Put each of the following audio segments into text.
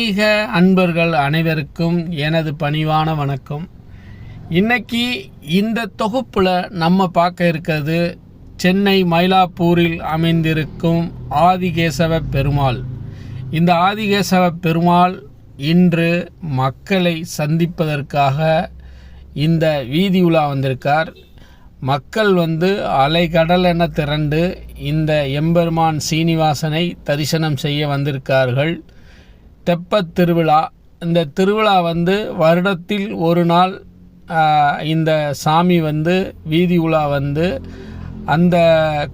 ஆன்மீக அன்பர்கள் அனைவருக்கும் எனது பணிவான வணக்கம். இன்னைக்கு இந்த தொகுப்பில் நம்ம பார்க்க இருக்கிறது சென்னை மயிலாப்பூரில் அமைந்திருக்கும் ஆதிகேசவ பெருமாள். இந்த ஆதிகேசவ பெருமாள் இன்று மக்களை சந்திப்பதற்காக இந்த வீதி உலா வந்திருக்கார். மக்கள் வந்து அலைகடல் என திரண்டு இந்த எம்பெருமான் சீனிவாசனை தரிசனம் செய்ய வந்திருக்கார்கள். தெப்பத் திருவிழா. இந்த திருவிழா வந்து வருடத்தில் ஒரு நாள் இந்த சாமி வந்து வீதி உலா வந்து அந்த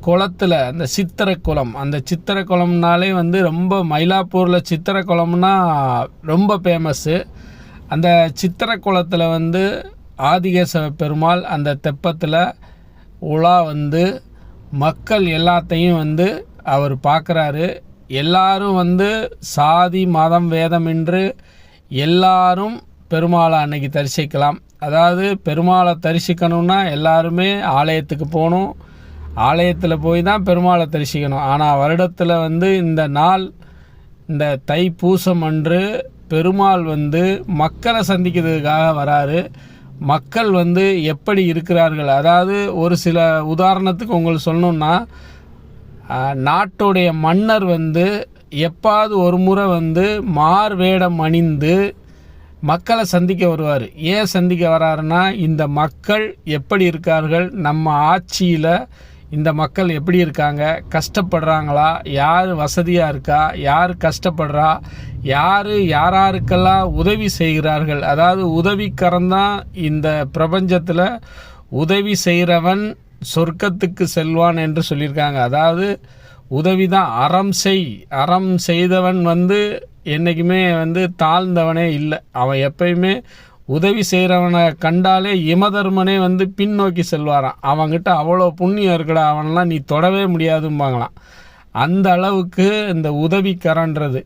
குளத்தில் அந்த சித்திரை குளம் அந்த சித்திரை குளம்னாலே வந்து ரொம்ப மயிலாப்பூரில் சித்திரை குளம்னா ரொம்ப ஃபேமஸ்ஸு அந்த சித்திரை குளத்தில் வந்து ஆதிகேசவ பெருமாள் அந்த தெப்பத்தில் உலா வந்து மக்கள் எல்லாத்தையும் வந்து அவர் பார்க்குறாரு எல்லாரும் வந்து சாதி மதம் வேதம் எல்லாரும் பெருமாளை அன்னைக்கு தரிசிக்கலாம். அதாவது பெருமாளை தரிசிக்கணும்னா எல்லாருமே ஆலயத்துக்கு போகணும். ஆலயத்தில் போய் தான் பெருமாளை தரிசிக்கணும். ஆனால் வருடத்தில் வந்து இந்த நாள் இந்த தைப்பூசம் அன்று பெருமாள் வந்து மக்களை சந்திக்கிறதுக்காக வராரு. மக்கள் வந்து எப்படி இருக்கிறார்கள்? அதாவது ஒரு சில உதாரணத்துக்கு உங்களுக்கு சொல்லணுன்னா நாட்டுடைய மன்னர் வந்து எப்பாவது ஒரு முறை வந்து மார் வேடம் அணிந்து மக்களை சந்திக்க வருவார். ஏன் சந்திக்க வராருன்னா இந்த மக்கள் எப்படி இருக்கார்கள் நம்ம ஆட்சியில் இந்த மக்கள் எப்படி இருக்காங்க கஷ்டப்படுறாங்களா யார் வசதியாக இருக்கா யார் கஷ்டப்படுறா யார் யாராருக்கெல்லாம் உதவி செய்கிறார்கள். அதாவது உதவிக்கரம் தான் இந்த பிரபஞ்சத்தில் உதவி செய்கிறவன் சொர்க்கத்துக்கு செல்வான் என்று சொல்லியிருக்காங்க. அதாவது உதவி தான் அறம் செய். அறம் செய்தவன் வந்து என்றைக்குமே வந்து தாழ்ந்தவனே இல்லை. அவன் எப்பயுமே உதவி செய்கிறவனை கண்டாலே இமதர்மனே வந்து பின்னோக்கி செல்வாராம். அவன்கிட்ட அவ்வளோ புண்ணியம் இருக்குடா. அவனெல்லாம் நீ தொடவே முடியாதும்பாங்களாம். அந்த அளவுக்கு இந்த உதவிக்கரன்றது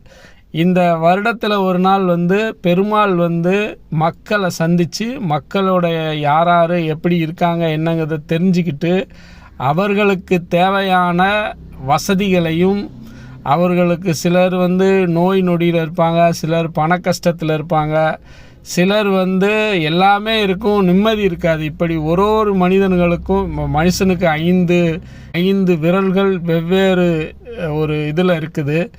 இந்த வருடத்தில் ஒரு நாள் வந்து பெருமாள் வந்து மக்களை சந்தித்து மக்களுடைய யாராரு எப்படி இருக்காங்க என்னங்கிறத தெரிஞ்சுக்கிட்டு அவர்களுக்கு தேவையான வசதிகளையும் அவர்களுக்கு சிலர் வந்து நோய் நொடியில் இருப்பாங்க சிலர் பண கஷ்டத்தில் இருப்பாங்க சிலர் வந்து எல்லாமே இருக்கும் நிம்மதி இருக்காது. இப்படி ஒரு ஒரு மனிதன்களுக்கும் மனுஷனுக்கு ஐந்து ஐந்து விரல்கள் வெவ்வேறு ஒரு இதில் இருக்குது.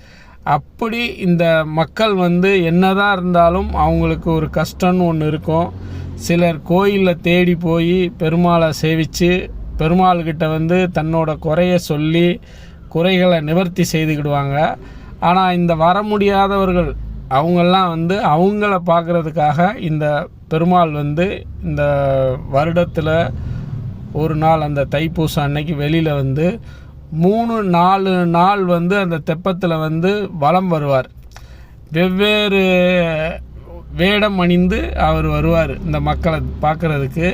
அப்படி இந்த மக்கள் வந்து என்னதான் இருந்தாலும் அவங்களுக்கு ஒரு கஷ்டம்னு ஒன்று இருக்கும். சிலர் கோயிலில் தேடி போய் பெருமாளை சேவித்து பெருமாள்கிட்ட வந்து தன்னோட குறைய சொல்லி குறைகளை நிவர்த்தி செய்துக்கிடுவாங்க. ஆனால் இந்த வர முடியாதவர்கள் அவங்கெல்லாம் வந்து அவங்கள பார்க்குறதுக்காக இந்த பெருமாள் வந்து இந்த வருடத்தில் ஒரு நாள் அந்த தைப்பூசம் அன்னைக்கு வெளியில் வந்து மூணு நாலு நாள் வந்து அந்த தெப்பத்தில் வந்து வலம் வருவார். வெவ்வேறு வேடம் அணிந்து அவர் வருவார் இந்த மக்களை பார்க்குறதுக்கு.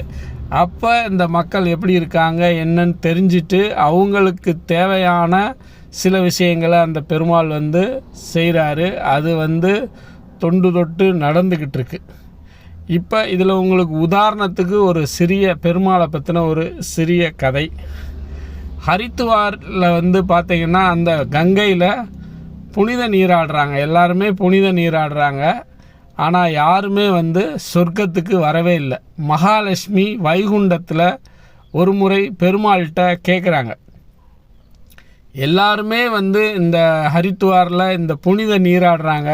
அப்போ இந்த மக்கள் எப்படி இருக்காங்க என்னன்னு தெரிஞ்சிட்டு அவங்களுக்கு தேவையான சில விஷயங்களை அந்த பெருமாள் வந்து செய்கிறாரு அது வந்து தொண்டு தொட்டு நடந்துக்கிட்டு இருக்கு இப்போ இதில் உங்களுக்கு உதாரணத்துக்கு ஒரு சிறிய பெருமாளை பற்றின ஒரு சிறிய கதை. ஹரித்துவாரில் வந்து பார்த்தீங்கன்னா அந்த கங்கையில் புனித நீராடுறாங்க. எல்லாருமே புனித நீராடுறாங்க. ஆனால் யாருமே வந்து சொர்க்கத்துக்கு வரவே இல்லை. மகாலட்சுமி வைகுண்டத்தில் ஒரு முறை பெருமாள்கிட்ட கேட்குறாங்க எல்லாருமே வந்து இந்த ஹரித்துவாரில் இந்த புனித நீராடுறாங்க.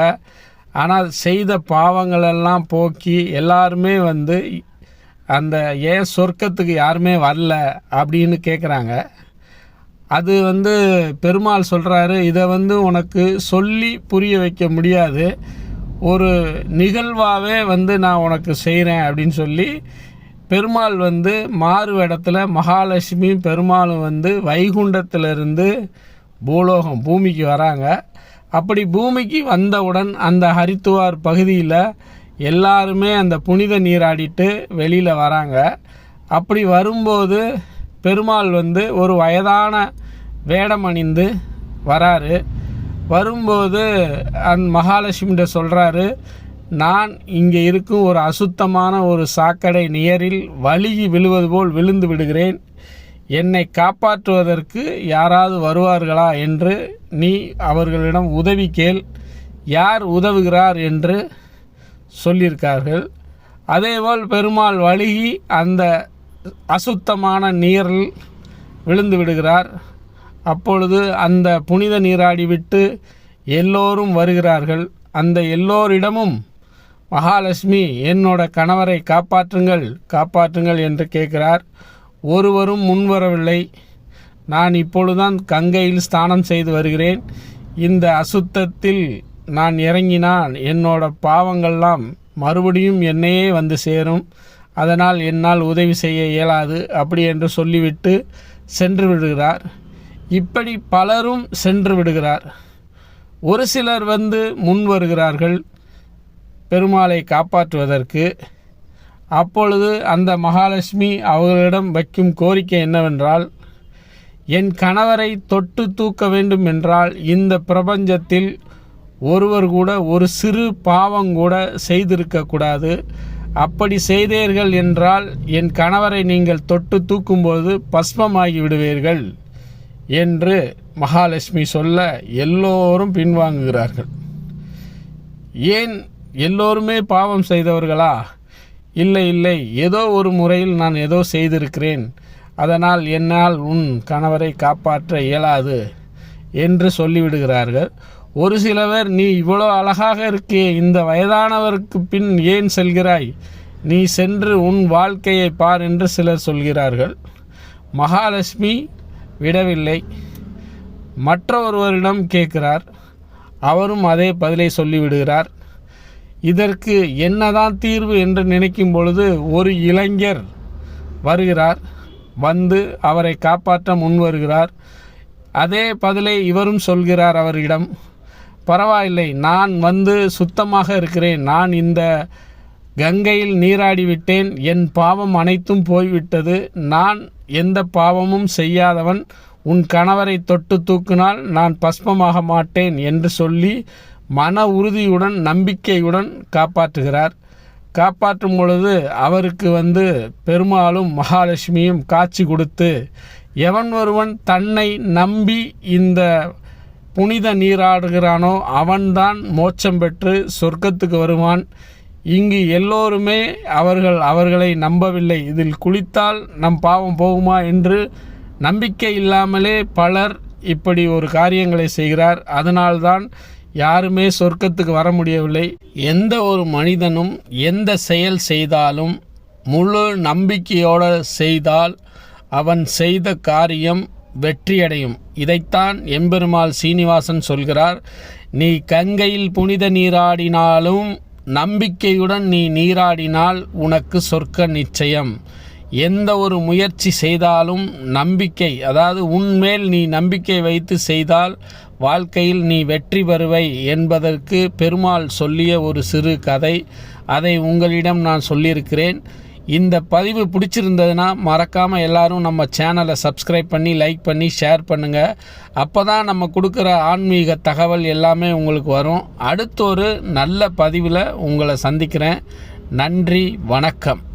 ஆனால் செய்த பாவங்களெல்லாம் போக்கி எல்லாருமே வந்து அந்த ஏன் சொர்க்கத்துக்கு யாருமே வரல அப்படின்னு கேட்குறாங்க அது வந்து பெருமாள் சொல்கிறாரு இதை வந்து உனக்கு சொல்லி புரிய வைக்க முடியாது. ஒரு நிகழ்வாகவே வந்து நான் உனக்கு செய்கிறேன் அப்படின்னு சொல்லி பெருமாள் வந்து மாறு இடத்துல மகாலட்சுமி பெருமாளும் வந்து வைகுண்டத்திலிருந்து பூலோகம் பூமிக்கு வராங்க. அப்படி பூமிக்கு வந்தவுடன் அந்த ஹரித்துவார் பகுதியில் எல்லாருமே அந்த புனித நீராடிட்டு வெளியில் வராங்க. அப்படி வரும்போது பெருமாள் வந்து ஒரு வயதான வேடம் அணிந்து வராரு. வரும்போது அந் மகாலட்சுமிகிட்ட சொல்கிறாரு நான் இங்கே இருக்கும் ஒரு அசுத்தமான ஒரு சாக்கடை நியரில் வழுகி விழுவது போல் விழுந்து விடுகிறேன். என்னை காப்பாற்றுவதற்கு யாராவது வருவார்களா என்று நீ அவர்களிடம் உதவி கேள். யார் உதவுகிறார் என்று சொல்லியிருக்கார்கள். அதேபோல் பெருமாள் வழுகி அந்த அசுத்தமான நீரில் விழுந்து விடுகிறார். அப்பொழுது அந்த புனித நீராடி விட்டு எல்லோரும் வருகிறார்கள். அந்த எல்லோரிடமும் மகாலட்சுமி என்னோட கணவரை காப்பாற்றுங்கள் காப்பாற்றுங்கள் என்று கேட்கிறார். ஒருவரும் முன்வரவில்லை. நான் இப்பொழுதுதான் கங்கையில் ஸ்நானம் செய்து வருகிறேன். இந்த அசுத்தத்தில் நான் இறங்கினால் என்னோட பாவங்கள்லாம் மறுபடியும் என்னையே வந்து சேரும். அதனால் என்னால் உதவி செய்ய இயலாது அப்படி என்று சொல்லிவிட்டு சென்று விடுகிறார். இப்படி பலரும் சென்று விடுகிறார். ஒரு சிலர் வந்து முன் வருகிறார்கள் பெருமாளை காப்பாற்றுவதற்கு. அப்பொழுது அந்த மகாலட்சுமி அவர்களிடம் வைக்கும் கோரிக்கை என்னவென்றால் என் கணவரை தொட்டு தூக்க வேண்டும் என்றால் இந்த பிரபஞ்சத்தில் ஒருவர் கூட ஒரு சிறு பாவம் கூட செய்திருக்கக்கூடாது. அப்படி செய்தீர்கள் என்றால் என் கணவரை நீங்கள் தொட்டு தூக்கும்போது பஸ்மமாகி விடுவீர்கள் என்று மகாலட்சுமி சொல்ல எல்லோரும் பின்வாங்குகிறார்கள். ஏன் எல்லோருமே பாவம் செய்தவர்களா? இல்லை இல்லை. ஏதோ ஒரு முறையில் நான் ஏதோ செய்திருக்கிறேன். அதனால் என்னால் உன் கணவரை காப்பாற்ற இயலாது. என்று சொல்லிவிடுகிறார்கள். ஒரு சிலவர் நீ இவ்வளோ அழகாக இருக்கே இந்த வயதானவருக்கு பின் ஏன் செல்கிறாய்? நீ சென்று உன் வாழ்க்கையை பார் என்று சிலர் சொல்கிறார்கள். மகாலட்சுமி விடவில்லை. மற்ற ஒருவரிடம் கேட்கிறார். அவரும் அதே பதிலை சொல்லிவிடுகிறார். இதற்கு என்னதான் தீர்வு என்று நினைக்கும் பொழுது ஒரு இளைஞர் வருகிறார். வந்து அவரை காப்பாற்ற முன் வருகிறார் அதே பதிலை இவரும் சொல்கிறார் அவரிடம் பரவாயில்லை நான் வந்து சுத்தமாக இருக்கிறேன். நான் இந்த கங்கையில் நீராடி விட்டேன். என் பாவம் அனைத்தும் போய்விட்டது. நான் எந்த பாவமும் செய்யாதவன். உன் கணவரை தொட்டு தூக்கினால் நான் பஸ்மமாக மாட்டேன் என்று சொல்லி மன உறுதியுடன் நம்பிக்கையுடன் காப்பாற்றுகிறார். காப்பாற்றும் பொழுது அவருக்கு வந்து பெருமாளும் மகாலட்சுமியும் காட்சி கொடுத்து எவன் ஒருவன் தன்னை நம்பி இந்த புனித நீராடுகிறானோ அவன்தான் மோட்சம் பெற்று சொர்க்கத்துக்கு வருவான். இங்கு எல்லோருமே அவர்கள் அவர்களை நம்பவில்லை. இதில் குளித்தால் நம் பாவம் போகுமா? என்று நம்பிக்கை இல்லாமலே பலர் இப்படி ஒரு காரியங்களை செய்கிறார். அதனால்தான் யாருமே சொர்க்கத்துக்கு வர முடியவில்லை. எந்த ஒரு மனிதனும் எந்த செயல் செய்தாலும் முழு நம்பிக்கையோடு செய்தால் அவன் செய்த காரியம் வெற்றியடையும். இதைத்தான் எம்பெருமாள் சீனிவாசன் சொல்கிறார். நீ கங்கையில் புனித நீராடினாலும் நம்பிக்கையுடன் நீ நீராடினால் உனக்கு சொர்க்க நிச்சயம். எந்த ஒரு முயற்சி செய்தாலும் நம்பிக்கை அதாவது உன்மேல் நீ நம்பிக்கை வைத்து செய்தால் வாழ்க்கையில் நீ வெற்றி பெறுவை என்பதற்கு பெருமாள் சொல்லிய ஒரு சிறு கதை. அதை உங்களிடம் நான் சொல்லியிருக்கிறேன். இந்த பதிவு பிடிச்சிருந்ததுன்னா மறக்காமல் எல்லாரும் நம்ம சேனலை சப்ஸ்கிரைப் பண்ணி லைக் பண்ணி ஷேர் பண்ணுங்கள் அப்போ தான் நம்ம கொடுக்குற ஆன்மீக தகவல் எல்லாமே உங்களுக்கு வரும். அடுத்த ஒரு நல்ல பதிவில் உங்களை சந்திக்கிறேன். நன்றி வணக்கம்.